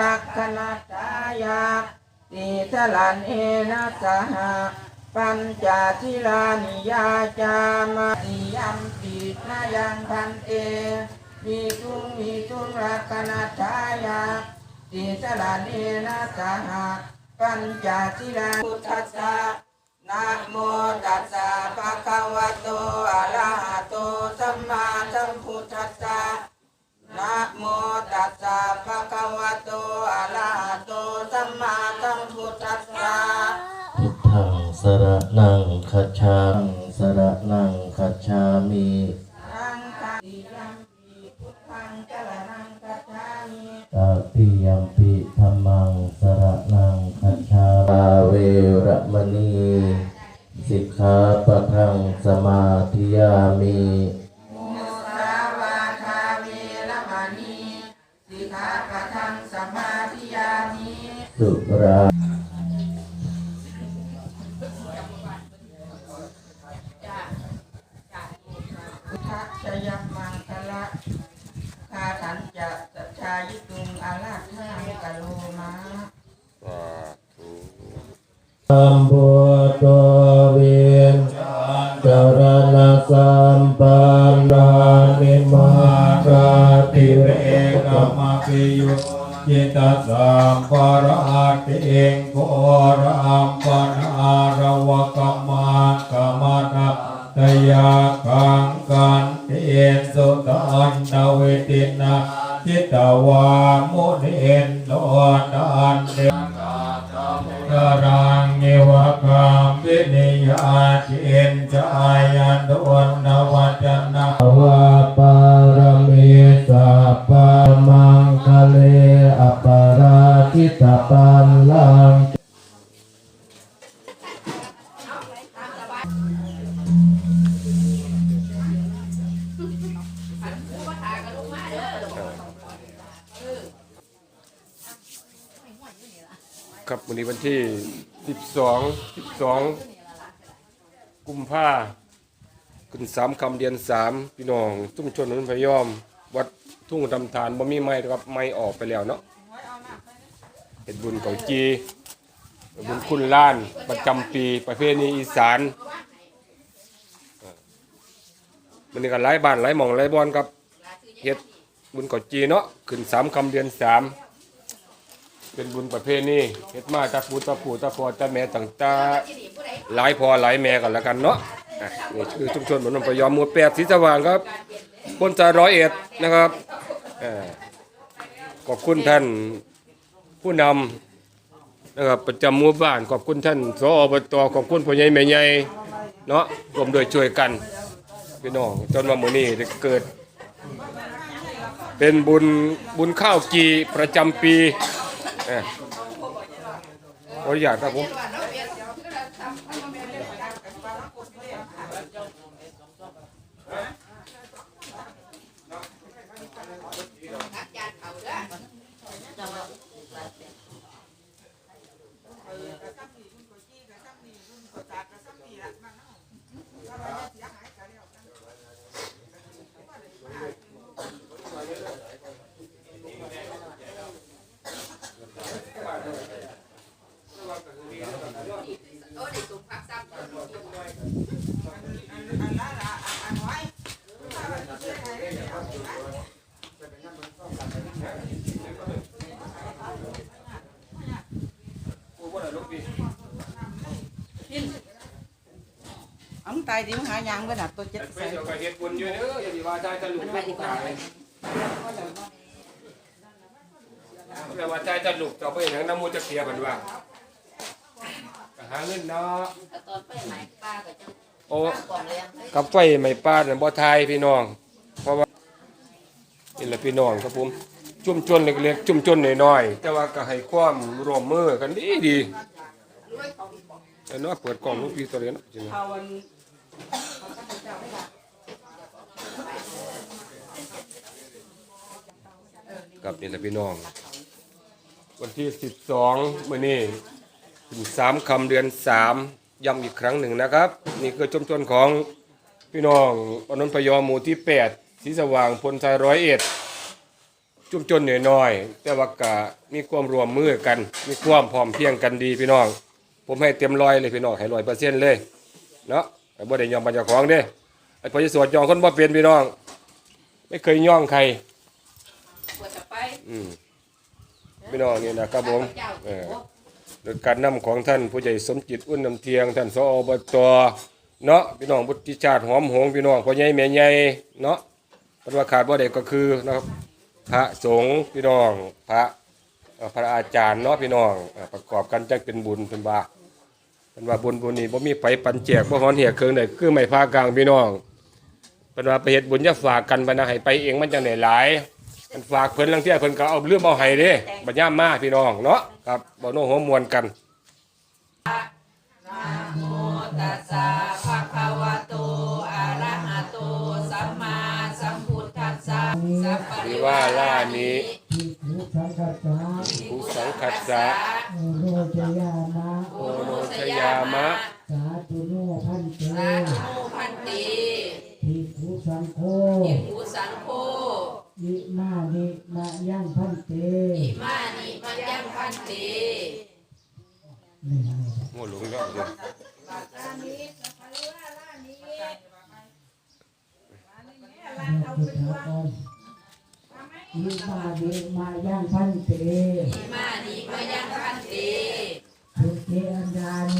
รักขณตายาติสลันเอนะสหปัญจศิลานิยาจามานิยัมปินายังพันเตวิทุงวิทุงรักขณทายาติสลานีนาสหะปัญจศิลาพุทธัสสะนะโมตัสสะภะคะวะโตอะระหะโตสัมมา งคัจฉามิทังคาติยัมปิพุทธังจรณังกัจฉามิตติยัมปิธรรมังสระนังคัจฉามิเวระมณี สิกขาปะทังสมาธิยามี สัมพุทโตเวียนจรณะสัมปันดานิมาราติเรกมาปิยุจิตสัมปะราติเองโกรัมปนาระวะกมากมนาตยาคังกันเตสุตันนเวตินาจิตวามุนิเอนโลดานเดกรังเนวะกามวินิยาจินจายันโดนนวัจนะวะปารมีสัพพมังคะเลอปาราทิตาปันลังครับวันนี้วันที่ 12 12กุมภาขึ้นสามคำเดือนสามพี่น้องทุ่มชนนุนพยอม วัดทุ่งดำทานบ่มีไม้ครับไม้ออกไปแล้วเนาะเฮ็ดบุญเก่าจีบุญคุณล้านประจำปีประเพณีอีสานมันนี่ก็หลายบ้านหลายหม่องหลายบอนครับเฮ็ดบุญเก่าจีเนาะขึ้นสามคำเดือนสาม เป็นบุญประเพณีเฮ็ดมาจาปูตาปูตาพอตาแม่ต่างๆหลายพอหลายแม่กันแล้วกันเนาะอะนี่คือชุมชนบ้านนนพยอมหมู่แปดศรีสว่างครับบนจาร้อยเอ็ดนะครับอ่อขอบคุณท่านผู้นำนะครับประจำหมู่บ้านขอบคุณท่านสอบตขอบคุณพ่อใหญ่แม่ใหญ่เนาะรวมโดวยช่วยกันพี่น้องจนว่ามื้อนี้ได้เกิด เป็นบุญบุญข้าวกีประจำปี เอ่อขออนุญากครับผม เอามึงตายดิมึงหายางไว้น่ะตัวเจ็ดไปใส่เดี๋ยวก็เฮ็ดบุญอยู่เด้ออย่าสิว่าใจจะหลุกลูกตายแปลว่าใจจะหลุกเจ้าไปหยังน้ำมูจะเคลียร์เพิ่นว่าก็หาเงินเนาะตอนไปไหนป้าก็จะโอ้กับไฟไหม้ป้าเนี่ยบ่ทายพี่น้อง เพราะว่านี่แหละพี่น้องครับผมจุ่มจนเล็กๆจุ่มจนน้อยๆแต่ว่าก็ให้ความร่วมมือกันดีดี ๆแต่เนาะเปิดกล่องลูกพี่ตัวเล็กเนาะจริงๆเอาวันกับนี่แหละพี่น้อง วันที่12มื้อนี้ถึงสามคำเดือนสามย้ำอีกครั้งหนึ่งนะครับ นี่คือชุมชนของพี่น้องอนุนพยอมหมู่ที่8สีสว่างพลไทยร้อยเอ็ดชุมชนน้อยๆแต่ว่ากะมีความรวมมือกัน มีความพร้อมเพรียงกันดีพี่น้อง ผมให้เต็มร้อยเลยพี่น้องให้ร้อยเปอร์เซ็นต์เลยเนาะไอ้บ่ได้ยอมมาเจากของเด้ไอ้พอจะสวดยองคนบ่เป็นพี่น้อง ไม่เคยย่องใครปวดจะไปอืมพี่น้องนี่นะครับผมเจ้าเออโดยการนำของท่านผู้ใหญ่สมจิตอุ่นนำเทียงท่านสอบตเนาะพี่น้องบุตรชาติหอมหงพี่น้องพ่อใหญ่แม่ใหญ่เนาะเป็นว่าขาดบ่ได้ก็คือนะครับพระสงฆ์พี่น้องพระเอ่อพระอาจารย์เนาะพี่น้องเอ่อประกอบกันจังเป็นบุญเป็นบา เป็นว่าบุญบุญนี้บ่มีไผปันแจกบ่ฮ้อนเหียเครื่องใดคือไม่พากลางพี่น้องเป็นว่าไปเฮ็ดบุญอย่าฝากกันบ่นะให้ไปเองมันจังได้หลายมันฝากเพิ่นลังเที่ยเพิ่นก็เอาเรื่องเอาให้เด้บัดย่ามมาพี่น้องเนาะครับบ่โน้หัวมวนกันโมตัสสะภะคะวะโตอะระหะโตสัมมาสัมพุทธัสสะสัพพะวิริว่าว่าล่าลานี้ ทิฏฐิสังกัสสะผู้สังคัสสะโอโรจยามะ โอโนชยามะ สาธุโนพันเตสาธุโนพันติทิขุสังโฆอิภูสังโฆอิมานิมายังพันเตอิมานิมัจยังพันตินี่โง่หลงแล้วเด้อเราพุทธกร อิมาดีมายังพันเตอิมาดีมายังพันเตทุกเทอันดาเน